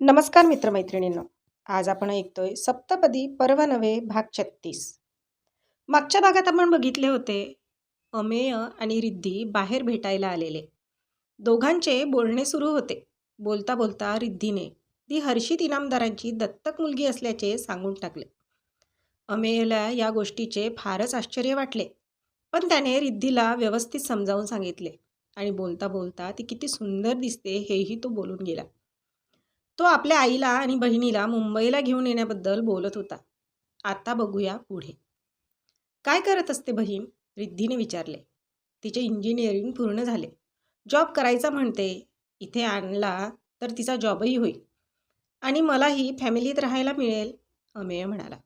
नमस्कार मित्रमैत्रिणींनो. आज आपण ऐकतोय सप्तपदी पर्व नवे भाग छत्तीस. मागच्या भागात आपण बघितले होते अमेय आणि रिद्धी बाहेर भेटायला आलेले. दोघांचे बोलणे सुरू होते. बोलता बोलता रिद्धीने ती हर्षित इनामदारांची दत्तक मुलगी असल्याचे सांगून टाकले. अमेयला या गोष्टीचे फारच आश्चर्य वाटले पण त्याने रिद्धीला व्यवस्थित समजावून सांगितले आणि बोलता बोलता ती किती सुंदर दिसते हेही तो बोलून गेला. तो आपल्या आईला आणि बहिणीला मुंबईला घेऊन येण्याबद्दल बोलत होता. आता बघूया पुढे. काय करत असते बहीण? रिद्धीने विचारले. तिचे इंजिनिअरिंग पूर्ण झाले. जॉब करायचा म्हणते. इथे आणला तर तिचा जॉबही होईल. आणि मलाही फॅमिलीत राहायला मिळेल अमेय म्हणाला.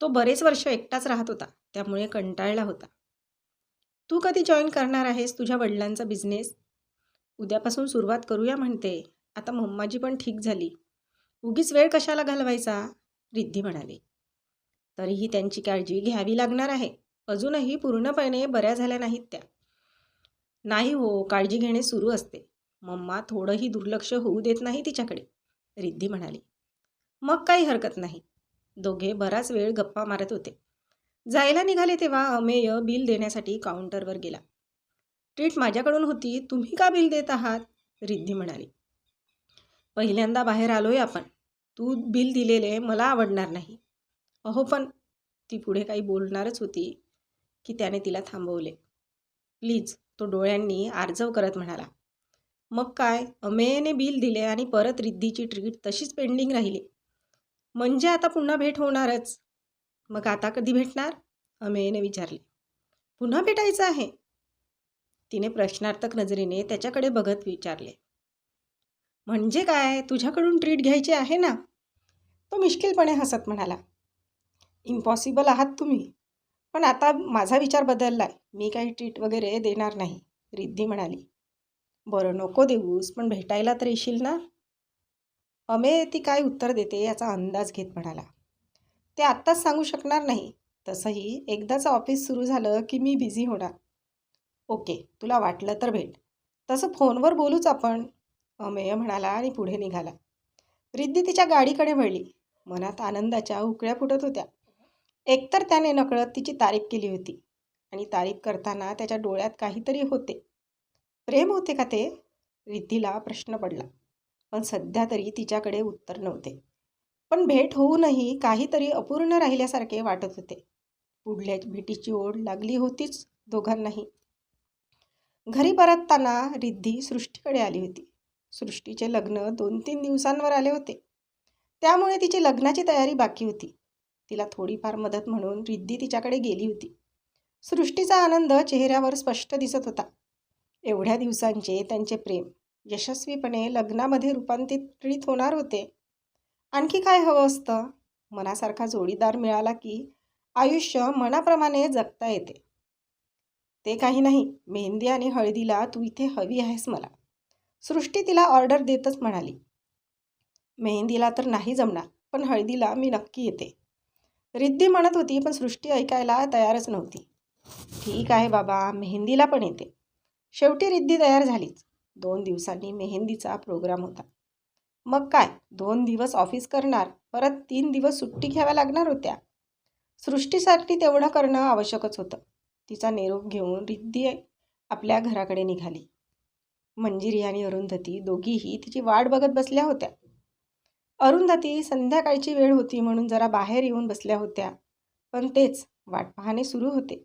तो बरेच वर्ष एकटाच राहत होता. त्यामुळे कंटाळला होता. तू कधी जॉईन करणार आहेस तुझ्या वडिलांचा बिझनेस? उद्यापासून सुरुवात करूया म्हणते. आता मम्माजी पण ठीक झाली. उगीच वेळ कशाला घालवायचा? रिद्धी म्हणाली. तरीही त्यांची काळजी घ्यावी लागणार आहे. अजूनही पूर्णपणे बऱ्या झाल्या नाहीत त्या. नाही हो काळजी घेणे सुरू असते. मम्मा थोडंही दुर्लक्ष होऊ देत नाही तिच्याकडे रिद्धी म्हणाली. मग काही हरकत नाही. दोघे बराच वेळ गप्पा मारत होते. जायला निघाले तेव्हा अमेय बिल देण्यासाठी काउंटरवर गेला. ट्रीट माझ्याकडून होती तुम्ही का बिल देत आहात? रिद्धी म्हणाली. पहिल्यांदा बाहेर आलोय आपण. तू बिल दिलेले मला आवडणार नाही. अहो पण ती पुढे काही बोलणारच होती की त्याने तिला थांबवले. प्लीज तो डोळ्यांनी आर्जव करत म्हणाला. मग काय? अमेयने बिल दिले आणि परत रिद्धीची ट्रीट तशीच पेंडिंग राहिली. म्हणजे आता पुन्हा भेट होणारच. मग आता कधी भेटणार? अमेयने विचारले. पुन्हा भेटायचं आहे. तिने प्रश्नार्थक नजरेने त्याच्याकडे बघत विचारले. म्हणजे काय? तुझ्याकडून ट्रीट घ्यायची आहे ना? तो मिश्किलपणे हसत म्हणाला. इम्पॉसिबल आहात तुम्ही. पण आता माझा विचार बदलला आहे मी काही ट्रीट वगैरे देणार नाही रिद्धी म्हणाली. बरं नको देऊस पण भेटायला तर येशील ना? अमे ती काय उत्तर देते याचा अंदाज घेत म्हणाला. ते आत्ताच सांगू शकणार नाही. तसंही एकदाच ऑफिस सुरू झालं की मी बिझी होणार. ओके तुला वाटलं तर भेट. तसं फोनवर बोलूच आपण. अमेय म्हणाला आणि पुढे निघाला. रिद्धी तिच्या गाडीकडे वळली. मनात आनंदाच्या उकळ्या फुटत होत्या. एकतर त्याने नकळत तिची तारीफ केली होती आणि तारीफ करताना त्याच्या डोळ्यात काहीतरी होते. प्रेम होते का ते? रिद्धीला प्रश्न पडला. पण सध्या तरी तिच्याकडे उत्तर नव्हते. पण भेट होऊनही काहीतरी अपूर्ण राहिल्यासारखे वाटत होते. पुढल्या भेटीची ओढ लागली होतीच दोघांनाही. घरी परतताना रिद्धी सृष्टीकडे आली होती. सृष्टीचे लग्न दोन तीन दिवसांवर आले होते. त्यामुळे तिची लग्नाची तयारी बाकी होती. तिला थोडीफार मदत म्हणून रिद्धी तिच्याकडे गेली होती. सृष्टीचा आनंद चेहऱ्यावर स्पष्ट दिसत होता. एवढ्या दिवसांचे त्यांचे प्रेम यशस्वीपणे लग्नामध्ये रूपांतरित होणार होते. आणखी काय हवं असतं? मनासारखा जोडीदार मिळाला की आयुष्य मनाप्रमाणे जगता येते. ते काही नाही. मेहंदी आणि हळदीला तू इथे हवी आहेस मला. सृष्टी तिला ऑर्डर देतच म्हणाली. मेहंदीला तर नाही जमणार पण हळदीला मी नक्की येते. रिद्धी म्हणत होती पण सृष्टी ऐकायला तयारच नव्हती. ठीक आहे बाबा मेहंदीला पण येते. शेवटी रिद्धी तयार झालीच. दोन दिवसांनी मेहंदीचा प्रोग्राम होता. मग काय दोन दिवस ऑफिस करणार परत तीन दिवस सुट्टी घ्याव्या लागणार होत्या. सृष्टीसाठी तेवढं करणं आवश्यकच होतं. तिचा निरोप घेऊन रिद्धी आपल्या घराकडे निघाली. मंजिरी आणि अरुंधती दोघीही तिची वाट बघत बसल्या होत्या. अरुंधती संध्याकाळची वेळ होती म्हणून जरा बाहेर येऊन बसल्या होत्या. पण तेच वाट पाहणे सुरू होते.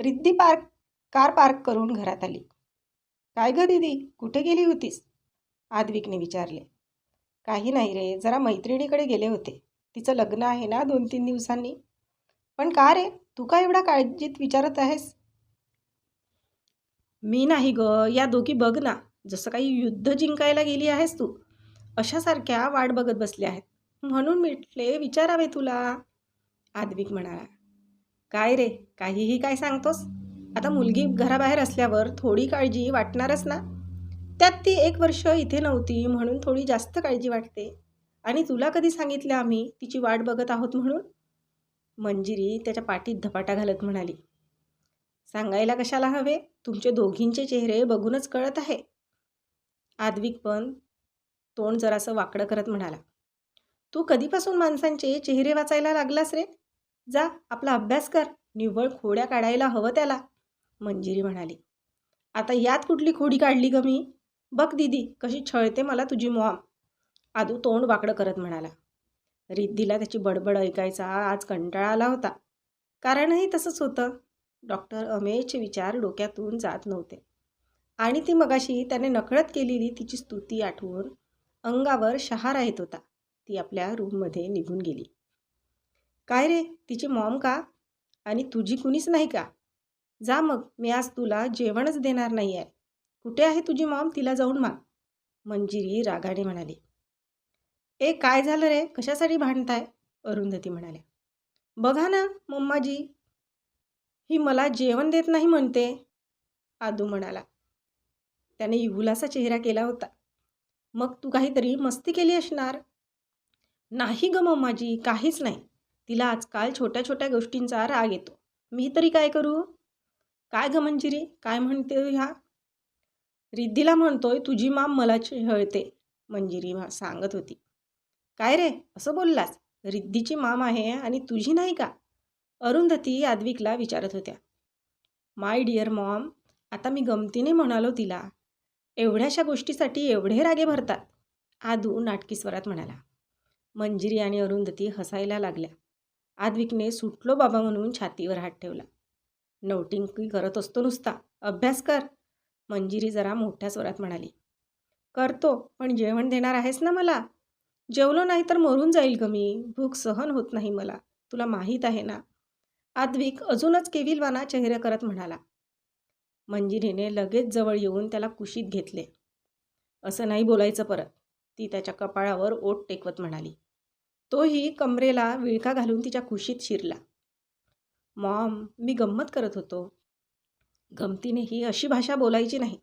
रिद्धी पार्क कार पार्क करून घरात आली. काय ग दीदी कुठे गेली होतीस? आद्विकने विचारले. काही नाही रे जरा मैत्रिणीकडे गेले होते. तिचं लग्न आहे ना दोन तीन दिवसांनी? पण का रे तू का एवढा काळजीत विचारत आहेस? मी नाही ग या दोघी बघ ना जसं काही युद्ध जिंकायला गेली आहेस तू अशासारख्या वाट बघत बसल्या आहेत. म्हणून म्हटले विचारावे तुला. आद्विक म्हणाला काय रे काहीही काय सांगतोस? आता मुलगी घराबाहेर असल्यावर थोडी काळजी वाटणारच ना? त्यात ती एक वर्ष इथे नव्हती म्हणून थोडी जास्त काळजी वाटते. आणि तुला कधी सांगितलं आम्ही तिची वाट बघत आहोत म्हणून? मंजिरी त्याच्या पाठीत धपाटा घालत म्हणाली सांगायला कशाला हवे? तुमचे दोघींचे चेहरे बघूनच कळत आहे. आद्विक पण तोंड जरासं वाकडं करत म्हणाला तू कधीपासून माणसांचे चेहरे वाचायला लागलास रे? जा आपला अभ्यास कर. निव्वळ खोड्या काढायला हवं त्याला. मंजिरी म्हणाली आता यात कुठली खोडी काढली ग मी? बघ दीदी कशी छळते मला तुझी मॉम. आदू तोंड वाकडं करत म्हणाला रिद्धीला त्याची बडबड ऐकायचा आज कंटाळा आला होता. कारणही तसंच होतं. डॉक्टर अमेयचे विचार डोक्यातून जात नव्हते. आणि ती मगाशी त्याने नकळत केलेली तिची स्तुती आठवून अंगावर शहारा येत होता. ती आपल्या रूममध्ये निघून गेली. काय रे तिची मॉम का? आणि तुझी कुणीच नाही का? जा मग मी आज तुला जेवणच देणार नाही आहे कुठे आहे तुझी मॉम? तिला जाऊन माग. मंजिरी रागाने म्हणाली. ए काय झालं रे? कशासाठी भांडताय? अरुंधती म्हणाल्या. बघा ना मम्माजी ही मला जेवण देत नाही म्हणते. आदू म्हणाला. त्याने इहुलासा चेहरा केला होता. मग तू काहीतरी मस्ती केली असणार? नाही ग मम्माजी काहीच नाही. तिला आजकाल छोट्या छोट्या गोष्टींचा राग येतो. मी तरी काय करू? काय ग मंजिरी? काय म्हणते ह्या? रिद्धीला म्हणतोय तुझी माम मला चिहळते मंजिरी सांगत होती. काय रे? असं बोललास? रिद्धीची माम आहे आणि तुझी नाही का? अरुंधती आद्विकला विचारत होत्या. माय डिअर मॉम आता मी गमतीने म्हणालो तिला एवढ्याशा गोष्टीसाठी एवढे रागे भरतात आदू नाटकी स्वरात म्हणाला. मंजिरी आणि अरुंधती हसायला लागल्या. आद्विकने सुटलो बाबा म्हणून छातीवर हात ठेवला. नवटिंकी करत असतो नुसता अभ्यास कर मंजिरी जरा मोठ्या स्वरात म्हणाली. करतो पण जेवण देणार आहेस ना मला? जेवलो नाही तर मरून जाईल ग मी भूक सहन होत नाही मला तुला माहीत आहे ना आद्विक अजूनच केविलवाना चेहरे करत म्हणाला. मंजिरीने लगेच जवळ येऊन त्याला कुशीत घेतले. असं नाही बोलायचं परत ती त्याच्या कपाळावर ओट टेकवत म्हणाली. तोही कमरेला विळखा घालून तिच्या कुशीत शिरला. मॉम मी गंमत करत होतो. गमतीने ही अशी भाषा बोलायची नाही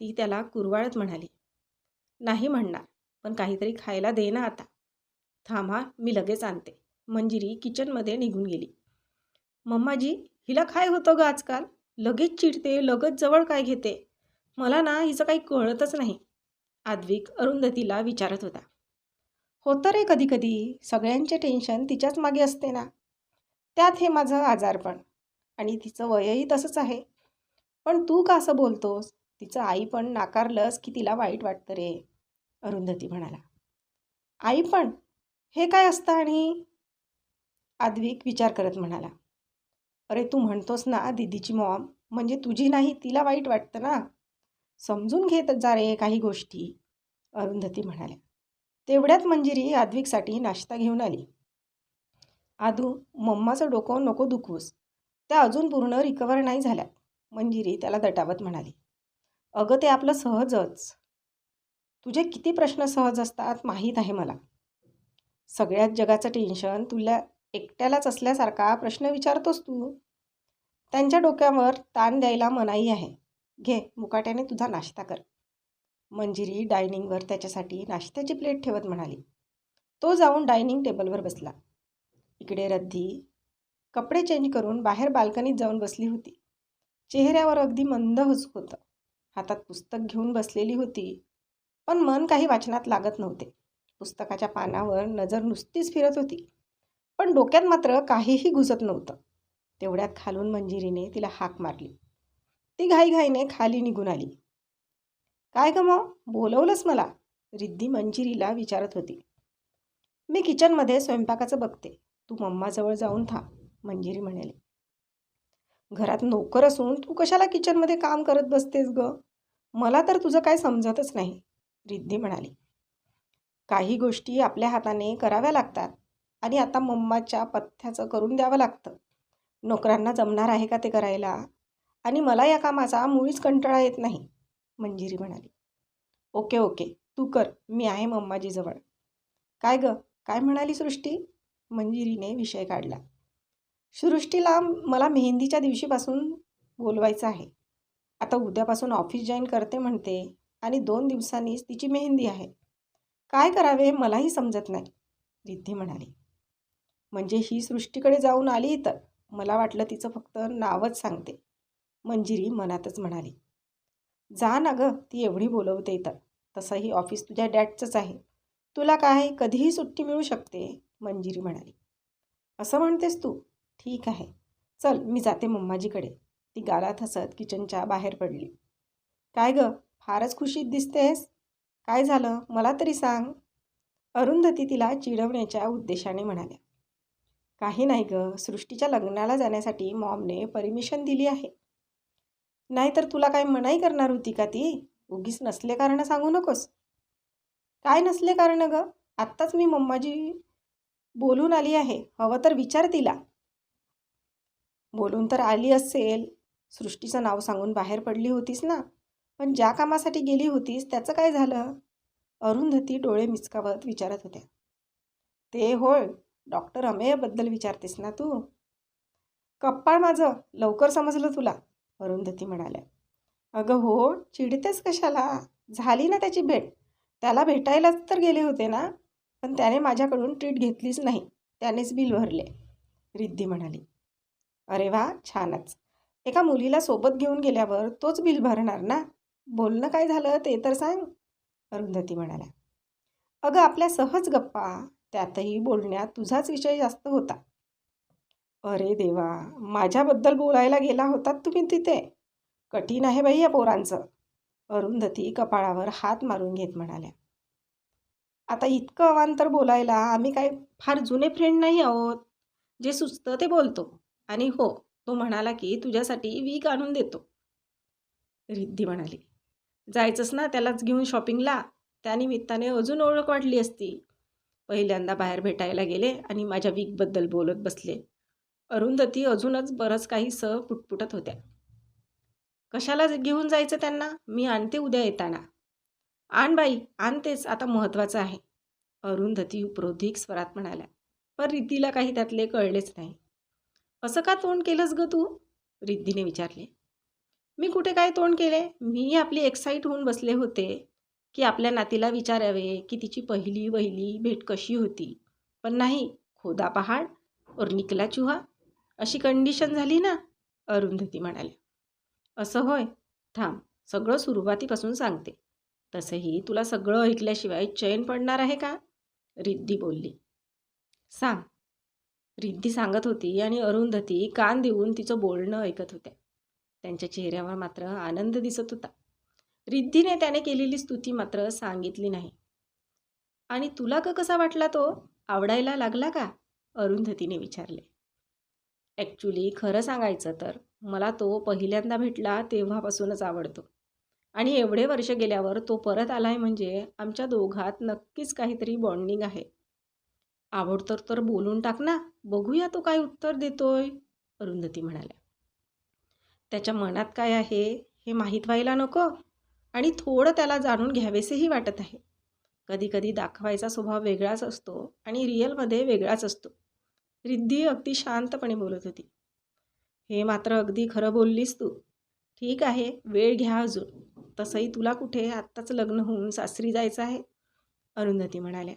ती त्याला कुरवाळत म्हणाली. नाही म्हणणार पण काहीतरी खायला दे ना आता. थांबा मी लगेच आणते. मंजिरी किचनमध्ये निघून गेली. मम्माजी हिला काय होतं ग आजकाल? लगेच चिडते लगेच जवळ काय घेते? मला ना हिचं काही कळतच नाही. आद्विक अरुंधतीला विचारत होता. होतं रे कधी कधी सगळ्यांचे टेन्शन तिच्याच मागे असते ना. त्यात हे माझं आजारपण. आणि तिचं वयही तसंच आहे. पण तू का असं बोलतोस? तिचं आई पण नाकारलंस की तिला वाईट वाटतं रे अरुंधती म्हणाला. आई पण? हे काय असतं आणि? आद्विक विचार करत म्हणाला. अरे तू म्हणतोस ना दिदीची मॉम. म्हणजे तुझी नाही तिला वाईट वाटतं ना? समजून घेत जा रे काही गोष्टी अरुंधती म्हणाल्या. तेवढ्यात मंजिरी आद्विकसाठी नाश्ता घेऊन आली. आदू मम्माचं डोकं नको दुखवूस. त्या अजून पूर्ण रिकवर नाही झाल्यात. मंजिरी त्याला दटावत म्हणाली. अगं ते आपलं सहजच. तुझे किती प्रश्न सहज असतात माहीत आहे मला. सगळ्याच जगाचं टेन्शन तुला एकट्यालाच असल्यासारखा प्रश्न विचारतोस तू. त्यांच्या डोक्यावर ताण द्यायला मनाई आहे. घे मुकाट्याने तुझा नाश्ता कर. मंजिरी डायनिंगवर त्याच्यासाठी नाश्त्याची प्लेट ठेवत म्हणाली. तो जाऊन डायनिंग टेबलवर बसला. इकडे रद्दी कपडे चेंज करून बाहेर बाल्कनीत जाऊन बसली होती. चेहऱ्यावर अगदी मंद हसू होतं. हातात पुस्तक घेऊन बसलेली होती पण मन काही वाचनात लागत नव्हते. पुस्तकाच्या पानावर नजर नुसतीच फिरत होती. पण डोक्यात मात्र काहीही घुसत नव्हतं. तेवढ्यात खालून मंजिरीने तिला हाक मारली. ती घाईघाईने खाली निघून आली. काय ग मग? बोलवलंच मला? रिद्धी मंजिरीला विचारत होती. मी किचनमध्ये स्वयंपाकाचं बघते. तू मम्माजवळ जाऊन था मंजिरी म्हणाली. घरात नोकर असून तू कशाला किचनमध्ये काम करत बसतेस ग? मला तर तुझं काय समजतच नाही रिद्धी म्हणाली. काही गोष्टी आपल्या हाताने कराव्या लागतात. आणि आता मम्माच्या पथ्याचं करून द्यावं लागतं. नोकरांना जमणार आहे का ते करायला? आणि मला या कामाचा मुळीच कंटाळा येत नाही मंजिरी म्हणाली. ओके ओके तू कर मी आहे मम्माजीजवळ काय ग काय म्हणाली सृष्टी? मंजिरीने विषय काढला. सृष्टीला मला मेहंदीच्या दिवशीपासून बोलवायचं आहे. आता उद्यापासून ऑफिस जॉईन करते म्हणते आणि दोन दिवसांनीच तिची मेहंदी आहे. काय करावे मलाही समजत नाही रिद्धी म्हणाली. म्हणजे ही सृष्टीकडे जाऊन आली तर मला वाटलं तिचं फक्त नावच सांगते. मंजिरी मनातच म्हणाली. जा ना गं ती एवढी बोलवते तर. तसंही ऑफिस तुझ्या डॅडचंच आहे. तुला काय कधीही सुट्टी मिळू शकते मंजिरी म्हणाली. असं म्हणतेस तू? ठीक आहे. चल मी जाते मम्माजीकडे. ती गालात हसत किचनच्या बाहेर पडली. काय गं फारच खुशीत दिसतेस? काय झालं? मला तरी सांग. अरुंधती तिला चिडवण्याच्या उद्देशाने म्हणाल्या. काही नाही गं. सृष्टीच्या लग्नाला जाण्यासाठी मॉमने परमिशन दिली आहे. नाहीतर तुला काय मनाई करणार होती का ती? उगीच नसले कारण सांगू नकोस. काय नसले कारण गं? आत्ताच मी मम्माजी बोलून आली आहे. हवं तर विचार तिला. बोलून तर आली असेल. सृष्टीचं नाव सांगून बाहेर पडली होतीस ना? पण ज्या कामासाठी गेली होतीस त्याचं काय झालं? अरुंधती डोळे मिचकावत विचारत होत्या. ते होय. डॉक्टर अमेयबद्दल विचारतेस ना तू? कप्पाळ माझं लवकर समजलं तुला अरुंधती म्हणाल्या. अगं हो चिडतेस कशाला? झाली ना त्याची भेट. त्याला भेटायलाच तर गेले होते ना पण त्याने माझ्याकडून ट्रीट घेतलीच नाही त्यानेच बिल भरले रिद्धी म्हणाली. अरे वा छानच. एका मुलीला सोबत घेऊन गेल्यावर तोच बिल भरणार ना? बोलणं काय झालं ते तर सांग अरुंधती म्हणाल्या. अगं आपल्या सहज गप्पा त्यातही बोलण्यात तुझाच विषय जास्त होता. अरे देवा माझ्याबद्दल बोलायला गेला होतात तुम्ही तिथे. कठीण आहे बाई या पोरांचं. अरुंधती कपाळावर हात मारून घेत म्हणाल्या. आता इतकं अवांतर बोलायला आम्ही काय फार जुने फ्रेंड नाही आहोत. जे सुचतं ते बोलतो. आणि हो तो म्हणाला की तुझ्यासाठी वीक आणून देतो. रिद्धी म्हणाली. जायचंच ना त्यालाच घेऊन शॉपिंगला त्यानिमित्ताने अजून ओळख वाढली असती. पहिल्यांदा बाहेर भेटायला गेले आणि माझ्या वीकबद्दल बोलत बसले. अरुंधती अजूनच बरंच काही स पुटपुटत होत्या. कशाला घेऊन जायचं त्यांना? मी आणते उद्या येताना. आण बाई आणतेच आता महत्त्वाचं आहे. अरुंधती उपरोधिक स्वरात म्हणाल्या. पण रिद्धीला काही त्यातले कळलेच नाही. असं का तोंड केलंस ग तू? रिद्धीने विचारले. मी कुठे काय तोंड केले? मी आपली एक्साईट होऊन बसले होते. की आपल्या नातीला विचारावे की तिची पहिली वहिली भेट कशी होती. पण नाही खोदा पहाड और निकला चुहा. अशी कंडिशन झाली ना? अरुंधती म्हणाले. असं होय. थांब सगळं सुरुवातीपासून सांगते. तसंही तुला सगळं ऐकल्याशिवाय चैन पडणार आहे का? रिद्धी बोलली. सांग. रिद्धी सांगत होती आणि अरुंधती कान देऊन तिचं बोलणं ऐकत होत्या. त्यांच्या चेहऱ्यावर मात्र आनंद दिसत होता. रिद्धीने त्याने केलेली स्तुती मात्र सांगितली नाही. आणि तुला का कसा वाटला तो? आवडायला लागला का? अरुंधतीने विचारले. ॲक्च्युली खरं सांगायचं तर मला तो पहिल्यांदा भेटला तेव्हापासूनच आवडतो. आणि एवढे वर्ष गेल्यावर तो परत आलाय म्हणजे आमच्या दोघात नक्कीच काहीतरी बॉन्डिंग आहे. आवडतो तर बोलून टाक ना. बघूया तो काय उत्तर देतोय अरुंधती म्हणाल्या. त्याच्या मनात काय आहे हे माहीत व्हायला नको? आणि थोडं त्याला जाणून घ्यावेसेही वाटत आहे. कधीकधी दाखवायचा स्वभाव वेगळाच असतो आणि रिअलमध्ये वेगळाच असतो. रिद्धी अगदी शांतपणे बोलत होती. हे मात्र अगदी खरं बोललीस तू. ठीक आहे वेळ घ्या अजून. तसंही तुला कुठे आत्ताच लग्न होऊन सासरी जायचं आहे? अरुंधती म्हणाल्या.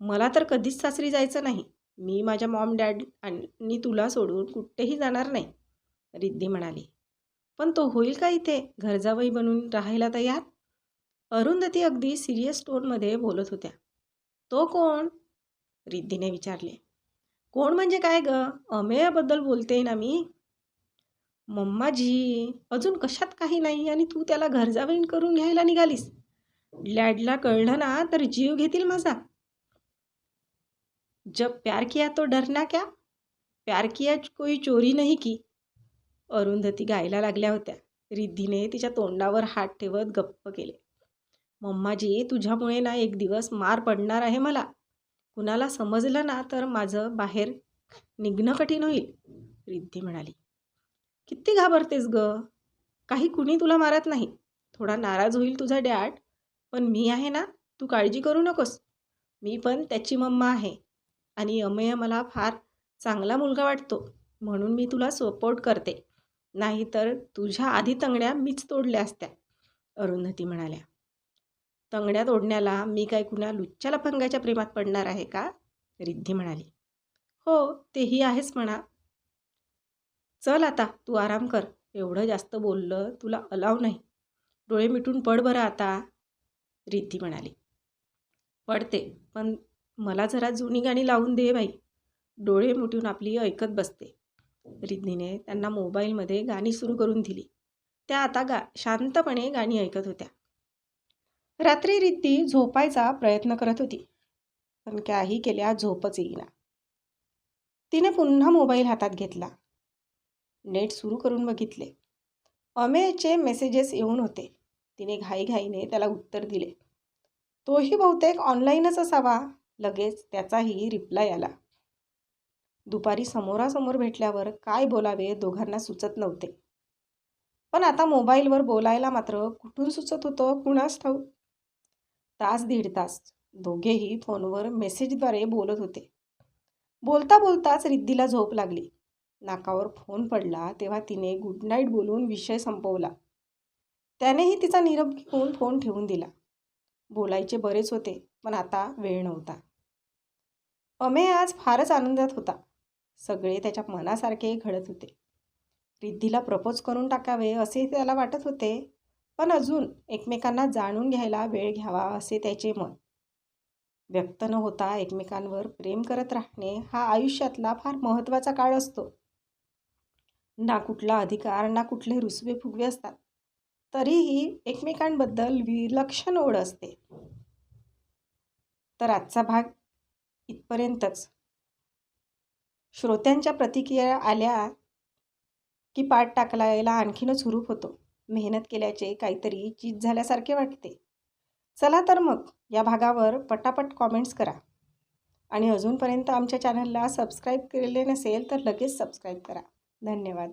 मला तर कधीच सासरी जायचं नाही. मी माझ्या मॉम डॅड आणि तुला सोडून कुठेही जाणार नाही रिद्धी म्हणाली. पण तो होईल का इथे? घरजावई बनून राहायला तयार? अरुंधती अगदी सिरियस टोनमध्ये बोलत होत्या. तो कोण? रिद्धीने विचारले. कोण म्हणजे काय ग? अमेयाबद्दल बोलते ना मी. मम्माजी अजून कशात काही नाही आणि तू त्याला घरजावईन करून घ्यायला निघालीस? लॅडला कळलं ना तर जीव घेतील माझा. जब प्यार किया तो डरना क्या? प्यार किया कोई चोरी नाही की. अरुंधती गायला लागल्या होत्या. रिद्धीने तिच्या तोंडावर हात ठेवत गप्प केले. मम्माजी तुझ्यामुळे ना एक दिवस मार पडणार आहे मला. कुणाला समजलं ना तर माझं बाहेर निघणं कठीण होईल रिद्धी म्हणाली. किती घाबरतेस ग. काही कुणी तुला मारत नाही. थोडा नाराज होईल तुझा डॅड. पण मी आहे ना तू काळजी करू नकोस. मी पण त्याची मम्मा आहे. आणि अमेय मला फार चांगला मुलगा वाटतो. म्हणून मी तुला सपोर्ट करते. नाहीतर तुझ्या आधी तंगड्या मीच तोडल्या असत्या अरुंधती म्हणाल्या. तंगड्या तोडण्याला मी काय कुणा लुच्च्या लफंगाच्या प्रेमात पडणार आहे का? रिद्धी म्हणाली. हो तेही आहेच म्हणा. चल आता तू आराम कर. एवढं जास्त बोललं तुला अलाव नाही. डोळे मिटून पड बरं आता रिद्धी म्हणाली. पडते पण मला जरा जुनी गाणी लावून दे बाई. डोळे मिटून आपली ऐकत बसते. रिद्धीने त्यांना मोबाईलमध्ये गाणी सुरू करून दिली. त्या आता गा शांतपणे गाणी ऐकत होत्या. रात्री रिद्धी झोपायचा प्रयत्न करत होती पण काही केल्या झोपच येईना. तिने पुन्हा मोबाईल हातात घेतला. नेट सुरू करून बघितले. अमेयचे मेसेजेस येऊन होते. तिने घाईघाईने त्याला उत्तर दिले. तोही बहुतेक ऑनलाईनच असावा. लगेच त्याचाही रिप्लाय आला. दुपारी समोरासमोर भेटल्यावर काय बोलावे दोघांना सुचत नव्हते. पण आता मोबाईलवर बोलायला मात्र कुठून सुचत होतं? कुणास ठाऊ तास दीड तास. दोघेही फोनवर मेसेजद्वारे बोलत होते. बोलता बोलताच रिद्धीला झोप लागली. नाकावर फोन पडला तेव्हा तिने गुड नाईट बोलून विषय संपवला. त्यानेही तिचा निरप घेऊन फोन ठेवून दिला. बोलायचे बरेच होते पण आता वेळ नव्हता. अमेय आज फारच आनंदात होता. सगळे त्याच्या मनासारखे घडत होते. रिद्धीला प्रपोज करून टाकावे असे त्याला वाटत होते पण अजून एकमेकांना जाणून घ्यायला वेळ घ्यावा असे त्याचे मत व्यक्त न होता एकमेकांवर प्रेम करत राहणे हा आयुष्यातला फार महत्त्वाचा काळ असतो. ना कुठला अधिकार ना कुठले रुसवे फुगवे असतात. तरीही एकमेकांबद्दल विलक्षण ओढ असते. तर आजचा भाग इथपर्यंतच. श्रोत्यांच्या प्रतिक्रिया आल्या की पाठ टाकलायला आणखीनच हुरूप होतो. मेहनत केल्याचे काहीतरी चीज झाल्यासारखे वाटते. चला तर मग या भागावर पटापट कॉमेंट्स करा. आणि अजूनपर्यंत आमच्या चॅनलला सबस्क्राईब केलेले नसेल तर लगेच सबस्क्राईब करा. धन्यवाद.